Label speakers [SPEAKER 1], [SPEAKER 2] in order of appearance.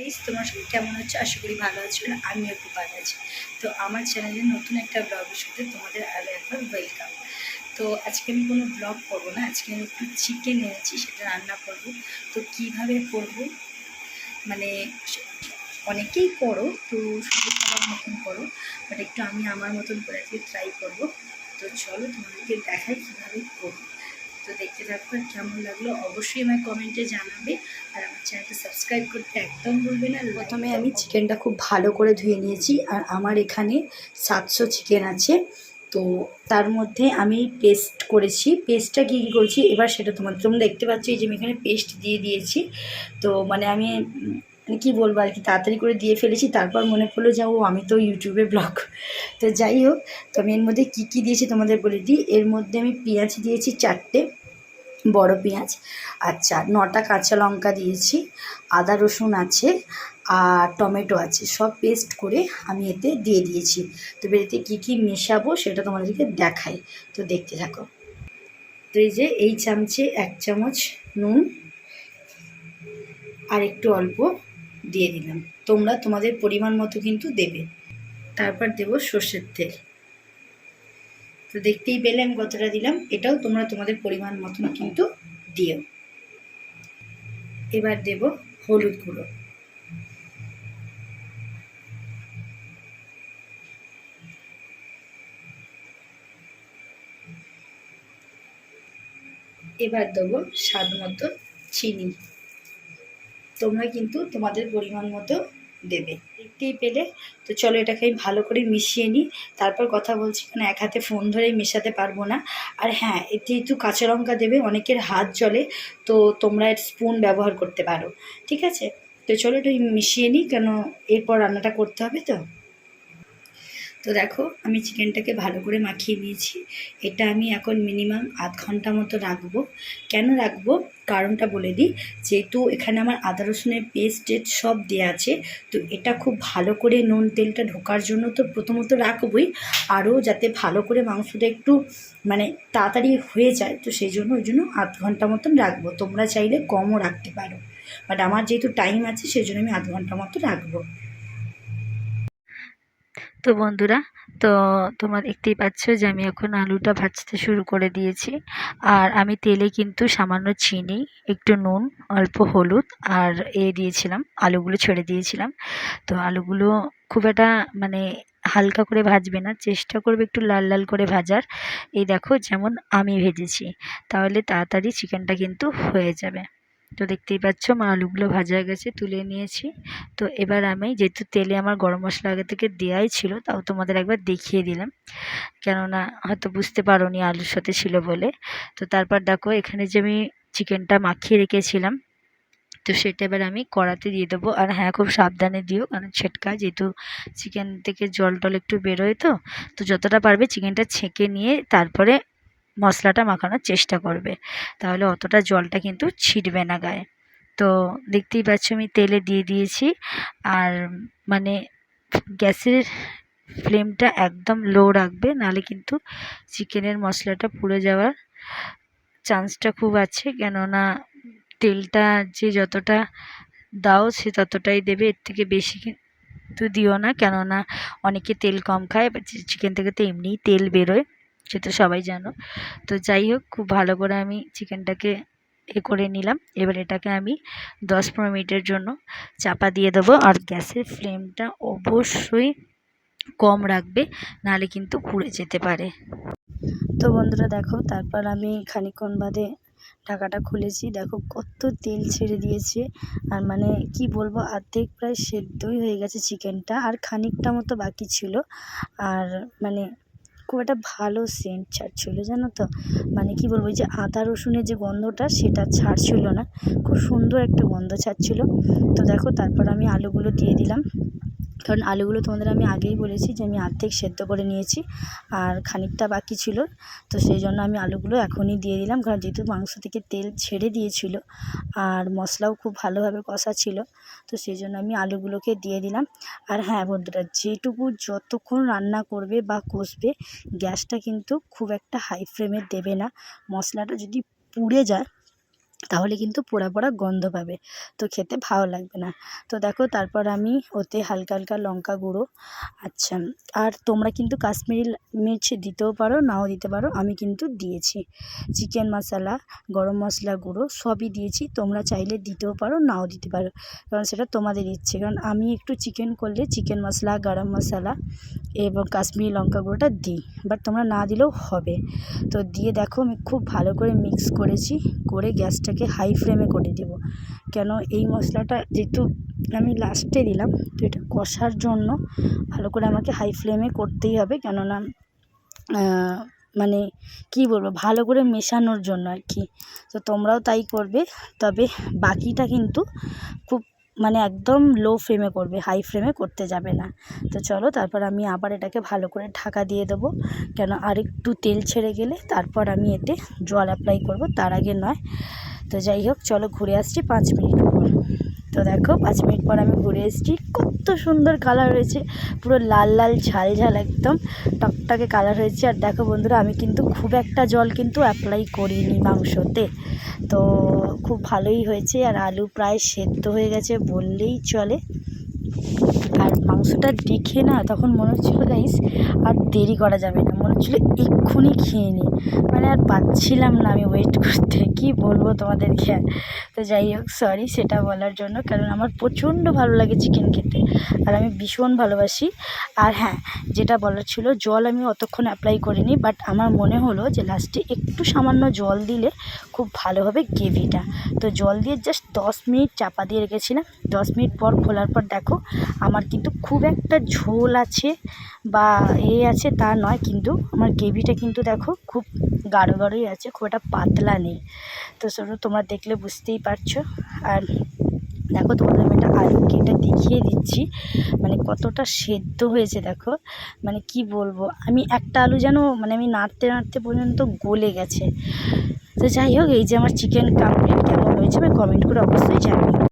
[SPEAKER 1] Guys তোমার কেমন হচ্ছে? আশা করি ভালো আছো আর আমিও খুব ভালো আছি। তো আমার চ্যানেলে নতুন একটা ব্লগের সাথে তোমাদের আরও একবার ওয়েলকাম তো আজকে আমি কোনো ব্লগ করব না, আজকে আমি একটু চিকেন এনেছি, সেটা রান্না করব। তো কীভাবে করব? মানে অনেকেই করো, তো সবাই সবার মতন করো বাট একটু আমি আমার মতন করে আজকে ট্রাই করব। তো চলো তোমাদেরকে দেখাই কীভাবে করব। তো দেখতে থাকব আর কেমন লাগল অবশ্যই আমার কমেন্টে জানাবে। আর আমার চ্যানেলটা সাবস্ক্রাইব করতে একদম ভুলবে না প্রথমে আমি চিকেনটা খুব ভালো করে ধুয়ে নিয়েছি, আর আমার এখানে সাতশো চিকেন আছে। তো তার মধ্যে আমি পেস্ট করেছি। পেস্টটা কী কী করেছি? এবার সেটা তোমার তোমরা দেখতে পাচ্ছ যে আমি এখানে পেস্ট দিয়ে দিয়েছি। তো মানে আমি কী বলব আর কি, তাড়াতাড়ি করে দিয়ে ফেলেছি, তারপর মনে পড়ল যে, ও, আমি তো ইউটিউবে ব্লগ। তো যাই হোক, তো আমি এর মধ্যে কী কী দিয়েছি তোমাদের বলে দিই। এর মধ্যে আমি পেঁয়াজ দিয়েছি চারটে, বড় পেঁয়াজ আচ্ছা নটা কাঁচা লঙ্কা দিয়েছি, আদা রসুন আছে, আর টমেটো আছে, সব পেস্ট করে আমি এতে দিয়ে দিয়েছি। তো এতে কী কী মেশাবো সেটা তোমাদেরকে দেখাই। তো দেখতে থাকো। তো এই যে, এই চামচে এক চামচ নুন, আর একটু অল্প দিয়ে দিলাম। তোমরা তোমাদের পরিমাণ মতো কিন্তু দেবে। তারপর দেবো সর্ষের তেল। তো দেখতেই পেলে আমি কতটা দিলাম, এটাও তোমরা তোমাদের পরিমাণ মতন কিন্তু দিও। এবার দেব হলুদ গুঁড়ো। এবার দেবো স্বাদ মতো চিনি। তোমরা কিন্তু তোমাদের পরিমাণ মতো দেবে। দেখতেই পেলে? তো চলো এটাকে আমি ভালো করে মিশিয়ে নিই। তারপর কথা বলছি কারণ এক হাতে ফোন ধরে মেশাতে পারব না। আর হ্যাঁ এতে একটু কাঁচা লঙ্কা দেবে, অনেকের হাত জলে তো তোমরা এর স্পুন ব্যবহার করতে পারো। ঠিক আছে? তো চলো এটা মিশিয়ে নিই, কেন এরপর রান্নাটা করতে হবে তো? তো দেখো, আমি চিকেনটাকে ভালো করে মাখিয়ে নিয়েছি। এটা আমি এখন মিনিমাম আধ ঘণ্টা মতো রাখব। কেন রাখব? কারণটা বলে দিই, যেহেতু এখানে আমার আদা রসুনের পেস্ট সব দেওয়া আছে, তো এটা খুব ভালো করে নুন তেলটা ঢোকার জন্য তো প্রথমত রাখবই। আরও যাতে ভালো করে মাংসটা একটু মানে তাড়াতাড়ি হয়ে যায়, তো সেই জন্য ওই জন্য আধ ঘণ্টা মতন রাখব। তোমরা চাইলে কমও রাখতে পারো। বাট আমার যেহেতু টাইম আছে, সেই জন্য আমি আধ ঘণ্টা মতো রাখব। তো বন্ধুরা, তো তোমরা দেখতেই পাচ্ছ যে আমি এখন আলুটা ভাজতে শুরু করে দিয়েছি। আর আমি তেলে কিন্তু সামান্য চিনি, একটু নুন, অল্প হলুদ আর এ দিয়েছিলাম, আলুগুলো ছেড়ে দিয়েছিলাম। তো আলুগুলো খুব একটা মানে হালকা করে ভাজবে না, চেষ্টা করবে একটু লাল লাল করে ভাজার। এই দেখো যেমন আমি ভেজেছি, তাহলে তাড়াতাড়ি চিকেনটা কিন্তু হয়ে যাবে। তো দেখতেই পাচ্ছ আমার আলুগুলো ভাজা হয়ে গেছে, তুলে নিয়েছি। তো এবার আমি যেহেতু তেলে আমার গরম মশলা আগে থেকে দেওয়াই ছিল, তাও তোমাদের একবার দেখিয়ে দিলাম। কেননা হয়তো বুঝতে পারোনি আলুর সাথে ছিল বলে। তো তারপর দেখো, এখানে যে আমি চিকেনটা মাখিয়ে রেখেছিলাম, তো সেটা এবার আমি কড়াতে দিয়ে দেবো। আর হ্যাঁ খুব সাবধানে দিও, কারণ ছেটকা, যেহেতু চিকেন থেকে জল টল একটু বেরোয় তো তো যতটা পারবে চিকেনটা ছেঁকে নিয়ে তারপরে মশলাটা মাখানোর চেষ্টা করবে। তাহলে অতটা জলটা কিন্তু ছিটবে না গায়ে। তো দেখতেই পাচ্ছ আমি তেলে দিয়ে দিয়েছি। আর মানে গ্যাসের ফ্লেমটা একদম লো রাখবে, নাহলে কিন্তু চিকেনের মশলাটা পুড়ে যাওয়ার চান্সটা খুব আছে। কেননা তেলটা যে যতটা দাও সে ততটাই দেবে, এর থেকে বেশি কিন্তু দিও না। কেননা অনেকে তেল কম খায় চিকেন থেকে তো এমনিই তেল বেরোয়। সে তো সবাই জানো। তো যাই হোক, খুব ভালো করে আমি চিকেনটাকে এ করে নিলাম। এবার এটাকে আমি দশ পনেরো মিনিটের জন্য চাপা দিয়ে দেবো। আর গ্যাসের ফ্লেমটা অবশ্যই কম রাখবে, নাহলে কিন্তু পুড়ে যেতে পারে। তো বন্ধুরা, দেখো, তারপর আমি খানিকক্ষণ বাদে ঢাকাটা খুলেছি। দেখো, কত তেল ছেড়ে দিয়েছে। আর মানে কি বলব, অর্ধেক প্রায় সেদ্ধই হয়ে গেছে চিকেনটা। আর খানিকটা মতো বাকি ছিল। আর মানে খুব একটা ভালো সেন্ট ছাড়ছিল, জানো তো? মানে কি বলব যে আদা রসুনের যে গন্ধটা সেটা ছাড়ছিল না। খুব সুন্দর একটা গন্ধ ছাড়ছিল। তো দেখো, তারপর আমি আলুগুলো দিয়ে দিলাম। কারণ আলুগুলো তোমাদের আমি আগেই বলেছি যে আমি অর্ধেক সেদ্ধ করে নিয়েছি আর খানিকটা বাকি ছিল। তো সেই জন্য আমি আলুগুলো এখনই দিয়ে দিলাম। কারণ যেহেতু মাংস থেকে তেল ছেড়ে দিয়েছিল আর মশলাও খুব ভালোভাবে কষা ছিল, তো সেই জন্য আমি আলুগুলোকে দিয়ে দিলাম। আর হ্যাঁ বন্ধুরা, যেটুকু যতক্ষণ রান্না করবে বা কষবে, গ্যাসটা কিন্তু খুব একটা হাই ফ্লেমে দেবে না। মশলাটা যদি পুড়ে যায় তাহলে কিন্তু পোড়া পোড়া গন্ধ পাবে। তো খেতে ভালো লাগবে না। তো দেখো তারপর আমি ওতে হালকা হালকা লঙ্কা গুঁড়ো। আচ্ছা আর তোমরা কিন্তু কাশ্মীরি মির্চ দিতেও পারো, নাও দিতে পারো। আমি কিন্তু দিয়েছি। চিকেন মশলা, গরম মশলা গুঁড়ো সবই দিয়েছি। তোমরা চাইলে দিতেও পারো, নাও দিতে পারো। কারণ সেটা তোমাদের ইচ্ছে। কারণ আমি একটু চিকেন করলে চিকেন মশলা, গরম মশলা এবং কাশ্মীরি লঙ্কা গুঁড়োটা দিই। বাট তোমরা না দিলেও হবে। তো দিয়ে দেখো আমি খুব ভালো করে মিক্স করেছি, করে গ্যাসটাকে হাই ফ্লেমে করে দেবো। কেন এই মশলাটা যেহেতু আমি লাস্টে দিলাম, তো এটা কষার জন্য ভালো করে আমাকে হাই ফ্লেমে করতেই হবে। কেননা মানে কী বলব, ভালো করে মেশানোর জন্য আর কি। তো তোমরাও তাই করবে, তবে বাকিটা কিন্তু খুব মানে একদম লো ফ্লেমে করবে হাই ফ্লেমে করতে যাবে না। তো চলো, তারপর আমি আবার এটাকে ভালো করে ঢাকা দিয়ে দেবো। কেন আরেকটু তেল ছেড়ে গেলে তারপর আমি এতে জল অ্যাপ্লাই করব, তার আগে নয়। তো যাই হোক, চলো ঘুরে আসছি পাঁচ মিনিট পর। তো দেখো, পাঁচ মিনিট পর আমি ঘুরে এসেছি। কত সুন্দর কালার হয়েছে, পুরো লাল লাল ঝাল ঝাল একদম। টকটকে কালার হয়েছে। আর দেখো বন্ধুরা, আমি কিন্তু খুব একটা জল কিন্তু অ্যাপ্লাই করিনি মাংসতে। তো খুব ভালোই হয়েছে। আর আলু প্রায় সেদ্ধ হয়ে গেছে বললেই চলে। আর মাংসটা দেখে না তখন মনে হচ্ছিল গাইস আর দেরি করা যাবে না। মনে হচ্ছিল এক্ষুনি খেয়ে নিই মানে আর পাচ্ছিলাম না আমি ওয়েট করতে। কী বলব তোমাদেরকে তো যাই হোক সরি সেটা বলার জন্য। কারণ আমার প্রচণ্ড ভালো লাগে চিকেন খেতে। আর আমি ভীষণ ভালোবাসি। আর হ্যাঁ যেটা বলার ছিল, জল আমি অতক্ষণ অ্যাপ্লাই করিনি বাট আমার মনে হলো যে লাস্টে একটু সামান্য জল দিলে খুব ভালো হবে গ্রেভিটা। তো জল দিয়ে জাস্ট দশ মিনিট চাপা দিয়ে রেখেছিলাম। দশ মিনিট পর খোলার পর দেখো, আমার কিন্তু খুব একটা ঝোল আছে বা এ আছে তা নয়, কিন্তু আমার গ্রেভিটা কিন্তু দেখো খুব গাঢ় গাঢ়ই আছে, খুব একটা পাতলা নেই। তো সেটা তোমরা দেখলে বুঝতেই পারছ। আর দেখো, তোমাদের আমি একটা আলু কেটে দেখিয়ে দিচ্ছি। মানে কতটা সেদ্ধ হয়েছে, দেখো। মানে কি বলব, আমি একটা আলু যেন মানে আমি নাড়তে নাড়তে পর্যন্ত গলে গেছে। তো যাই হোক, এই যে আমার চিকেন কামপ্লিট কেমন হয়েছে আমি কমেন্ট করে অবশ্যই জানিও।